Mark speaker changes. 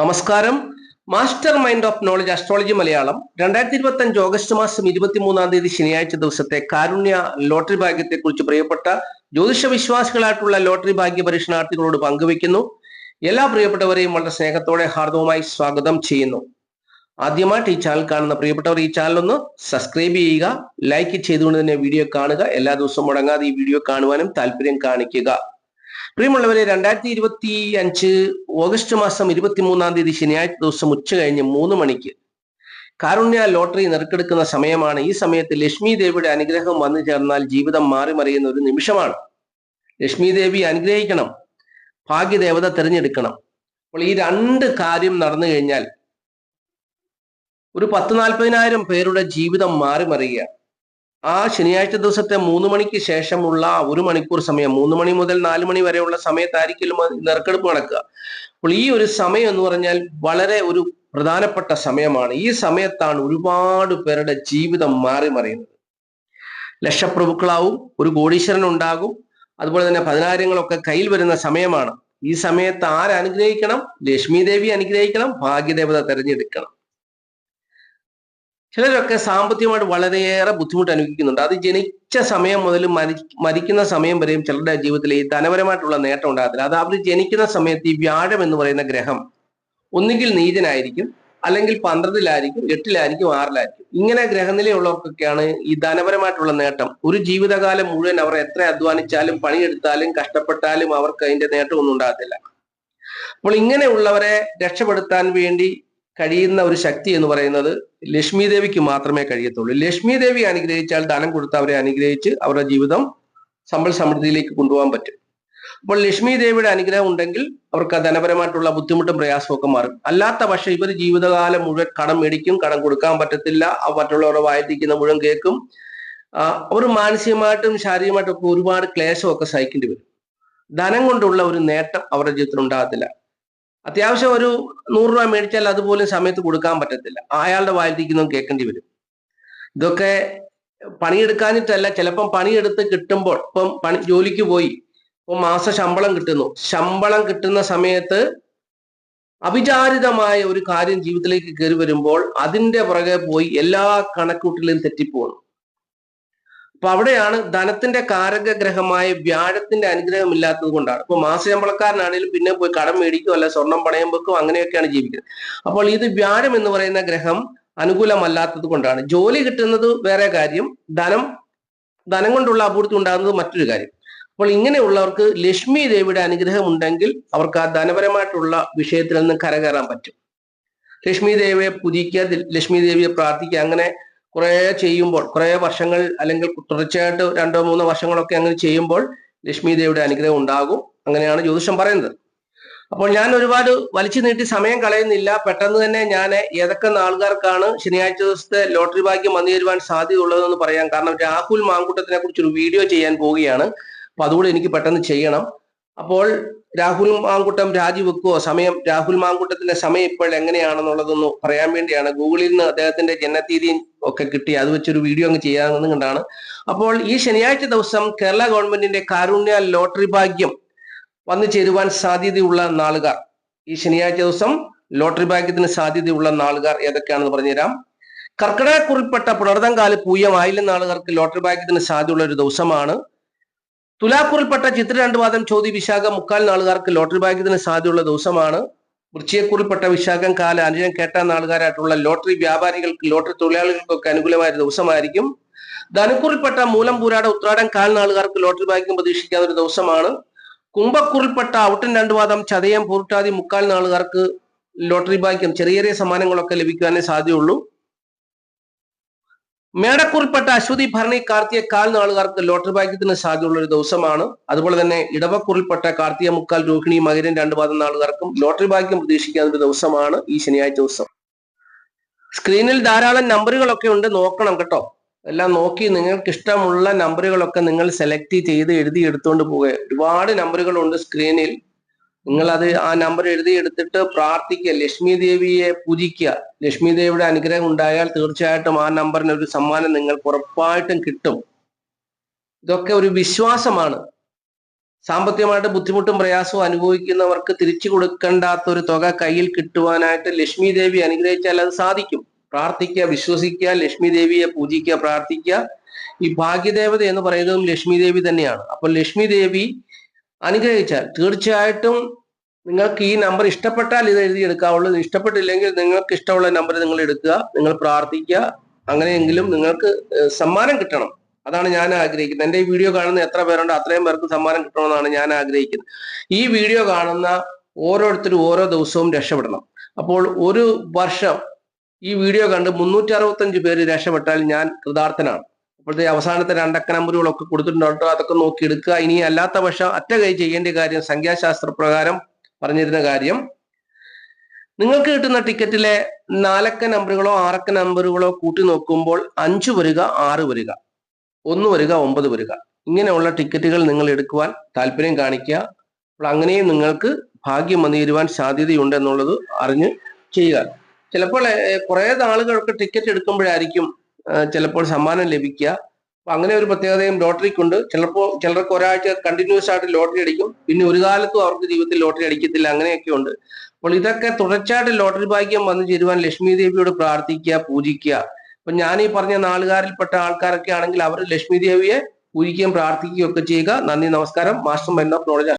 Speaker 1: നമസ്കാരം. Master mind of knowledge astrology Malayalam. രണ്ടായിരത്തി ഇരുപത്തി അഞ്ച് ഓഗസ്റ്റ് മാസം ഇരുപത്തിമൂന്നാം തീയതി ശനിയാഴ്ച ദിവസത്തെ കാരുണ്യ ലോട്ടറി ഭാഗ്യത്തെ കുറിച്ച് പ്രിയപ്പെട്ട ജ്യോതിഷ വിശ്വാസികളായിട്ടുള്ള ലോട്ടറി ഭാഗ്യ പരീക്ഷണാർത്ഥികളോട് പങ്കുവയ്ക്കുന്നു. എല്ലാ പ്രിയപ്പെട്ടവരെയും വളരെ സ്നേഹത്തോടെ ഹാർദവുമായി സ്വാഗതം ചെയ്യുന്നു. ആദ്യമായിട്ട് ഈ ചാനൽ കാണുന്ന പ്രിയപ്പെട്ടവർ ഈ ചാനൽ ഒന്ന് സബ്സ്ക്രൈബ് ചെയ്യുക ലൈക്ക് ചെയ്തുകൊണ്ട് തന്നെ വീഡിയോ കാണുക. എല്ലാ ദിവസവും മുടങ്ങാതെ ഈ വീഡിയോ കാണുവാനും താല്പര്യം കാണിക്കുക. പ്രിയമുള്ളവരെ രണ്ടായിരത്തി ഇരുപത്തി അഞ്ച് ഓഗസ്റ്റ് മാസം ഇരുപത്തിമൂന്നാം തീയതി ശനിയാഴ്ച ദിവസം ഉച്ച കഴിഞ്ഞ് മൂന്ന് മണിക്ക് കാരുണ്യ ലോട്ടറി നറുക്കെടുക്കുന്ന സമയമാണ്. ഈ സമയത്ത് ലക്ഷ്മി ദേവിയുടെ അനുഗ്രഹം വന്നു ചേർന്നാൽ ജീവിതം മാറി മറിയുന്ന ഒരു നിമിഷമാണ്. ലക്ഷ്മി ദേവി അനുഗ്രഹിക്കണം. ഭാഗ്യദേവത തിരഞ്ഞെടുക്കണം. അപ്പോൾ ഈ രണ്ട് കാര്യം നടന്നു കഴിഞ്ഞാൽ ഒരു പത്ത് നാൽപ്പതിനായിരം പേരുടെ ജീവിതം മാറി മറിയുക ആ ശനിയാഴ്ച ദിവസത്തെ മൂന്ന് മണിക്ക് ശേഷമുള്ള ഒരു മണിക്കൂർ സമയം മൂന്ന് മണി മുതൽ നാല് മണി വരെയുള്ള സമയത്തായിരിക്കും നറുക്കെടുപ്പ് നടക്കുക. അപ്പോൾ ഈ ഒരു സമയം എന്ന് പറഞ്ഞാൽ വളരെ ഒരു പ്രധാനപ്പെട്ട സമയമാണ്. ഈ സമയത്താണ് ഒരുപാട് പേരുടെ ജീവിതം മാറി മറിയുന്നത്. ലക്ഷപ്രഭുക്കളാവും ഒരു കോടീശ്വരൻ ഉണ്ടാകും അതുപോലെ തന്നെ പതിനായിരങ്ങളൊക്കെ കയ്യിൽ വരുന്ന സമയമാണ്. ഈ സമയത്ത് ആരനുഗ്രഹിക്കണം ലക്ഷ്മി ദേവി അനുഗ്രഹിക്കണം ഭാഗ്യദേവത തെരഞ്ഞെടുക്കണം. ചിലരൊക്കെ സാമ്പത്തികമായിട്ട് വളരെയേറെ ബുദ്ധിമുട്ട് അനുഭവിക്കുന്നുണ്ട് അത് ജനിച്ച സമയം മുതൽ മരി മരിക്കുന്ന സമയം വരെയും ചിലരുടെ ജീവിതത്തിൽ ഈ ധനപരമായിട്ടുള്ള നേട്ടം ഉണ്ടാകത്തില്ല. അത് അവർ ജനിക്കുന്ന സമയത്ത് ഈ വ്യാഴം എന്ന് പറയുന്ന ഗ്രഹം ഒന്നുകിൽ നീചനായിരിക്കും അല്ലെങ്കിൽ പന്ത്രണ്ടിലായിരിക്കും എട്ടിലായിരിക്കും ആറിലായിരിക്കും. ഇങ്ങനെ ഗ്രഹനിലയുള്ളവർക്കൊക്കെയാണ് ഈ ധനപരമായിട്ടുള്ള നേട്ടം. ഒരു ജീവിതകാലം മുഴുവൻ അവർ എത്ര അധ്വാനിച്ചാലും പണിയെടുത്താലും കഷ്ടപ്പെട്ടാലും അവർക്ക് അതിന്റെ നേട്ടമൊന്നും ഉണ്ടാകത്തില്ല. അപ്പോൾ ഇങ്ങനെയുള്ളവരെ രക്ഷപ്പെടുത്താൻ വേണ്ടി കഴിയുന്ന ഒരു ശക്തി എന്ന് പറയുന്നത് ലക്ഷ്മി ദേവിക്ക് മാത്രമേ കഴിയത്തുള്ളൂ. ലക്ഷ്മി ദേവി അനുഗ്രഹിച്ചാൽ ധനം കൊടുത്ത് അവരെ അനുഗ്രഹിച്ച് അവരുടെ ജീവിതം സമ്പൽ സമൃദ്ധിയിലേക്ക് കൊണ്ടുപോകാൻ പറ്റും. അപ്പോൾ ലക്ഷ്മി ദേവിയുടെ അനുഗ്രഹം ഉണ്ടെങ്കിൽ അവർക്ക് ധനപരമായിട്ടുള്ള ബുദ്ധിമുട്ടും പ്രയാസവും ഒക്കെ മാറും. അല്ലാത്ത പക്ഷെ ഇവർ ജീവിതകാലം മുഴുവൻ കടം മേടിക്കും കടം കൊടുക്കാൻ പറ്റത്തില്ല മറ്റുള്ളവരുടെ വായിട്ടിരിക്കുന്ന മുഴുവൻ കേൾക്കും. അവർ മാനസികമായിട്ടും ശാരീരികമായിട്ടും ഒക്കെ ഒരുപാട് ക്ലേശമൊക്കെ സഹിക്കേണ്ടി വരും. ധനം കൊണ്ടുള്ള ഒരു നേട്ടം അവരുടെ ജീവിതത്തിൽ ഉണ്ടാകത്തില്ല. അത്യാവശ്യം ഒരു നൂറ് രൂപ മേടിച്ചാൽ അതുപോലും സമയത്ത് കൊടുക്കാൻ പറ്റത്തില്ല. അയാളുടെ വായിലിരിക്കുന്നതും കേൾക്കേണ്ടി വരും. ഇതൊക്കെ പണിയെടുക്കാനിട്ടല്ല ചിലപ്പം പണിയെടുത്ത് കിട്ടുമ്പോൾ ഇപ്പം പണി ജോലിക്ക് പോയി ഇപ്പം മാസ ശമ്പളം കിട്ടുന്നു. ശമ്പളം കിട്ടുന്ന സമയത്ത് അവിചാരിതമായ ഒരു കാര്യം ജീവിതത്തിലേക്ക് കയറി വരുമ്പോൾ അതിന്റെ പുറകെ പോയി എല്ലാ കണക്കൂട്ടിലും തെറ്റിപ്പോകുന്നു. അപ്പൊ അവിടെയാണ് ധനത്തിന്റെ കാരകഗ്രഹമായ വ്യാഴത്തിന്റെ അനുഗ്രഹം ഇല്ലാത്തത് കൊണ്ടാണ്. ഇപ്പൊ മാസശമ്പളക്കാരനാണെങ്കിലും പിന്നെ പോയി കടം മേടിക്കും അല്ല സ്വർണം പണയം വെക്കും അങ്ങനെയൊക്കെയാണ് ജീവിക്കുന്നത്. അപ്പോൾ ഇത് വ്യാഴം എന്ന് പറയുന്ന ഗ്രഹം അനുകൂലമല്ലാത്തത് കൊണ്ടാണ്. ജോലി കിട്ടുന്നത് വേറെ കാര്യം ധനം ധനം കൊണ്ടുള്ള അപൂർത്തി ഉണ്ടാകുന്നത് മറ്റൊരു കാര്യം. അപ്പോൾ ഇങ്ങനെയുള്ളവർക്ക് ലക്ഷ്മി ദേവിയുടെ അനുഗ്രഹം ഉണ്ടെങ്കിൽ അവർക്ക് ആ ധനപരമായിട്ടുള്ള വിഷയത്തിൽ നിന്ന് കരകയറാൻ പറ്റും. ലക്ഷ്മി ദേവിയെ പുതിക്കുക ലക്ഷ്മി ദേവിയെ പ്രാർത്ഥിക്കുക അങ്ങനെ കുറെ ചെയ്യുമ്പോൾ കുറേ വർഷങ്ങൾ അല്ലെങ്കിൽ തുടർച്ചയായിട്ട് രണ്ടോ മൂന്നോ വർഷങ്ങളൊക്കെ അങ്ങനെ ചെയ്യുമ്പോൾ ലക്ഷ്മി ദേവിയുടെ അനുഗ്രഹം ഉണ്ടാകും. അങ്ങനെയാണ് ജ്യോതിഷം പറയുന്നത്. അപ്പോൾ ഞാൻ ഒരുപാട് വലിച്ചു നീട്ടി സമയം കളയുന്നില്ല. പെട്ടെന്ന് തന്നെ ഞാൻ ഏതൊക്കെ ആൾക്കാർക്കാണ് ശനിയാഴ്ച ദിവസത്തെ ലോട്ടറി ഭാഗ്യം വന്നു തരുവാൻ സാധ്യതയുള്ളതെന്ന് പറയാം. കാരണം രാഹുൽ മാങ്കൂട്ടത്തിനെ കുറിച്ച് ഒരു വീഡിയോ ചെയ്യാൻ പോവുകയാണ്. അപ്പൊ അതുകൂടെ എനിക്ക് പെട്ടെന്ന് ചെയ്യണം. അപ്പോൾ രാഹുൽ മാങ്കൂട്ടം രാജിവെക്കുവോ സമയം രാഹുൽ മാങ്കൂട്ടത്തിന്റെ സമയം ഇപ്പോൾ എങ്ങനെയാണെന്നുള്ളതൊന്ന് പറയാൻ വേണ്ടിയാണ്. ഗൂഗിളിൽ നിന്ന് അദ്ദേഹത്തിന്റെ ജനതീയതിയും ഒക്കെ കിട്ടി. അത് വെച്ചൊരു വീഡിയോ അങ്ങ് ചെയ്യാമെന്ന് കണ്ടാണ്. അപ്പോൾ ഈ ശനിയാഴ്ച ദിവസം കേരള ഗവൺമെന്റിന്റെ കാരുണ്യ ലോട്ടറി ഭാഗ്യം വന്നു ചേരുവാൻ സാധ്യതയുള്ള നാളുകാർ. ഈ ശനിയാഴ്ച ദിവസം ലോട്ടറി ഭാഗ്യത്തിന് സാധ്യതയുള്ള നാളുകാർ ഏതൊക്കെയാണെന്ന് പറഞ്ഞുതരാം. കർക്കിടകക്കുറിൽപ്പെട്ട പുണർതങ്കാൽ പൂയം ആയിരം നാളുകാർക്ക് ലോട്ടറി ഭാഗ്യത്തിന് സാധ്യതയുള്ള ഒരു ദിവസമാണ്. തുലാക്കുറിൽപ്പെട്ട ചിത്ര രണ്ടുപാദം ചോതി വിശാഖം മുക്കാൽ നാളുകാർക്ക് ലോട്ടറി ഭാഗ്യത്തിന് സാധ്യതയുള്ള ദിവസമാണ്. വൃശ്ചിയക്കുറിൽപ്പെട്ട വിശാഖം കാല അനുജം കേട്ട നാളുകാരായിട്ടുള്ള ലോട്ടറി വ്യാപാരികൾക്ക് ലോട്ടറി തൊഴിലാളികൾക്കൊക്കെ അനുകൂലമായ ദിവസമായിരിക്കും. ധനുക്കുറിൽപ്പെട്ട മൂലം പൂരാട ഉത്രാടം കാൽ നാളുകാർക്ക് ലോട്ടറി ഭാഗ്യം പ്രതീക്ഷിക്കാവുന്ന ഒരു ദിവസമാണ്. കുംഭക്കുറിൽപ്പെട്ട ഔട്ടൻ രണ്ടുപാദം ചതയം പൂർട്ടാതി മുക്കാൽ നാളുകാർക്ക് ലോട്ടറി ഭാഗ്യം ചെറിയ ചെറിയ സമ്മാനങ്ങളൊക്കെ ലഭിക്കുവാനേ സാധ്യതയുള്ളൂ. മേടക്കുറിൽപ്പെട്ട അശ്വതി ഭരണി കാർത്തിക കാൽ നാളുകാർക്ക് ലോട്ടറി ഭാഗ്യത്തിന് സാധ്യതയുള്ള ഒരു ദിവസമാണ്. അതുപോലെ തന്നെ ഇടവക്കുറിൽപ്പെട്ട കാർത്തിക മുക്കാൽ രോഹിണി മകരൻ രണ്ടു പാദം നാളുകാർക്കും ലോട്ടറി ഭാഗ്യം പ്രതീക്ഷിക്കാൻ ഒരു ദിവസമാണ് ഈ ശനിയാഴ്ച ദിവസം. സ്ക്രീനിൽ ധാരാളം നമ്പറുകളൊക്കെ ഉണ്ട്. നോക്കണം കേട്ടോ. എല്ലാം നോക്കി നിങ്ങൾക്ക് ഇഷ്ടമുള്ള നമ്പറുകളൊക്കെ നിങ്ങൾ സെലക്ട് ചെയ്ത് എഴുതി എടുത്തുകൊണ്ട് പോവുക. ഒരുപാട് നമ്പറുകളുണ്ട് സ്ക്രീനിൽ. നിങ്ങൾ അത് ആ നമ്പർ എഴുതി എടുത്തിട്ട് പ്രാർത്ഥിക്കുക. ലക്ഷ്മി ദേവിയെ പൂജിക്കുക. ലക്ഷ്മി ദേവിയുടെ അനുഗ്രഹം ഉണ്ടായാൽ തീർച്ചയായിട്ടും ആ നമ്പറിന് ഒരു സമ്മാനം നിങ്ങൾക്ക് ഉറപ്പായിട്ടും കിട്ടും. ഇതൊക്കെ ഒരു വിശ്വാസമാണ്. സാമ്പത്തികമായിട്ട് ബുദ്ധിമുട്ടും പ്രയാസവും അനുഭവിക്കുന്നവർക്ക് തിരിച്ചു കൊടുക്കേണ്ടാത്ത ഒരു തുക കയ്യിൽ കിട്ടുവാനായിട്ട് ലക്ഷ്മി ദേവി അനുഗ്രഹിച്ചാൽ അത് സാധിക്കും. പ്രാർത്ഥിക്കുക വിശ്വസിക്കുക ലക്ഷ്മി ദേവിയെ പൂജിക്കുക പ്രാർത്ഥിക്കുക. ഈ ഭാഗ്യദേവത എന്ന് പറയുന്നതും ലക്ഷ്മി ദേവി തന്നെയാണ്. അപ്പൊ ലക്ഷ്മി ദേവി അനുഗ്രഹിച്ചാൽ തീർച്ചയായിട്ടും നിങ്ങൾക്ക് ഈ നമ്പർ ഇഷ്ടപ്പെട്ടാൽ ഇത് എഴുതിയെടുക്കാവുള്ളൂ ഇഷ്ടപ്പെട്ടില്ലെങ്കിൽ നിങ്ങൾക്ക് ഇഷ്ടമുള്ള നമ്പർ നിങ്ങൾ എടുക്കുക നിങ്ങൾ പ്രാർത്ഥിക്കുക. അങ്ങനെയെങ്കിലും നിങ്ങൾക്ക് സമ്മാനം കിട്ടണം. അതാണ് ഞാൻ ആഗ്രഹിക്കുന്നത്. എന്റെ ഈ വീഡിയോ കാണുന്ന എത്ര പേരുണ്ട് അത്രയും പേർക്ക് സമ്മാനം കിട്ടണമെന്നാണ് ഞാൻ ആഗ്രഹിക്കുന്നത്. ഈ വീഡിയോ കാണുന്ന ഓരോരുത്തരും ഓരോ ദിവസവും രക്ഷപ്പെടണം. അപ്പോൾ ഒരു വർഷം ഈ വീഡിയോ കണ്ട് മുന്നൂറ്റി അറുപത്തഞ്ച് പേര് രക്ഷപ്പെട്ടാൽ ഞാൻ കൃതാർത്ഥനാണ്. അപ്പോഴത്തെ അവസാനത്തെ രണ്ടക്ക നമ്പറുകളൊക്കെ കൊടുത്തിട്ടുണ്ടോ? അതൊക്കെ നോക്കി എടുക്കുക ഇനി അല്ലാത്ത പക്ഷം അറ്റ കൈ ചെയ്യേണ്ട കാര്യം സംഖ്യാശാസ്ത്ര പ്രകാരം പറഞ്ഞിരുന്ന കാര്യം. നിങ്ങൾക്ക് കിട്ടുന്ന ടിക്കറ്റിലെ നാലക്ക നമ്പറുകളോ ആറക്ക നമ്പറുകളോ കൂട്ടി നോക്കുമ്പോൾ അഞ്ച് വരിക ആറ് വരിക ഒന്ന് വരിക ഒമ്പത് വരിക. ഇങ്ങനെയുള്ള ടിക്കറ്റുകൾ നിങ്ങൾ എടുക്കുവാൻ താല്പര്യം കാണിക്കുക. അപ്പോൾ അങ്ങനെയും നിങ്ങൾക്ക് ഭാഗ്യം വന്നു തരുവാൻ സാധ്യതയുണ്ട് അറിഞ്ഞ് ചെയ്യുക. ചിലപ്പോൾ കുറേ നാളുകൾക്ക് ടിക്കറ്റ് എടുക്കുമ്പോഴായിരിക്കും ചിലപ്പോൾ സമ്മാനം ലഭിക്കുക. അപ്പൊ അങ്ങനെ ഒരു പ്രത്യേകതയും ലോട്ടറിക്കുണ്ട്. ചിലപ്പോൾ ചിലർക്ക് ഒരാഴ്ച കണ്ടിന്യൂസ് ആയിട്ട് ലോട്ടറി അടിക്കും. പിന്നെ ഒരു കാലത്തും അവർക്ക് ജീവിതത്തിൽ ലോട്ടറി അടിക്കത്തില്ല. അങ്ങനെയൊക്കെ ഉണ്ട്. അപ്പോൾ ഇതൊക്കെ തുടർച്ചയായിട്ട് ലോട്ടറി ഭാഗ്യം വന്നു ചേരുവാൻ ലക്ഷ്മി ദേവിയോട് പ്രാർത്ഥിക്കുക പൂജിക്കുക. അപ്പൊ ഞാൻ ഈ പറഞ്ഞ നാളുകാരിൽപ്പെട്ട ആൾക്കാരൊക്കെ ആണെങ്കിൽ അവർ ലക്ഷ്മി ദേവിയെ പൂജിക്കുകയും പ്രാർത്ഥിക്കുകയും ഒക്കെ ചെയ്യുക. നന്ദി നമസ്കാരം. Master mind of knowledge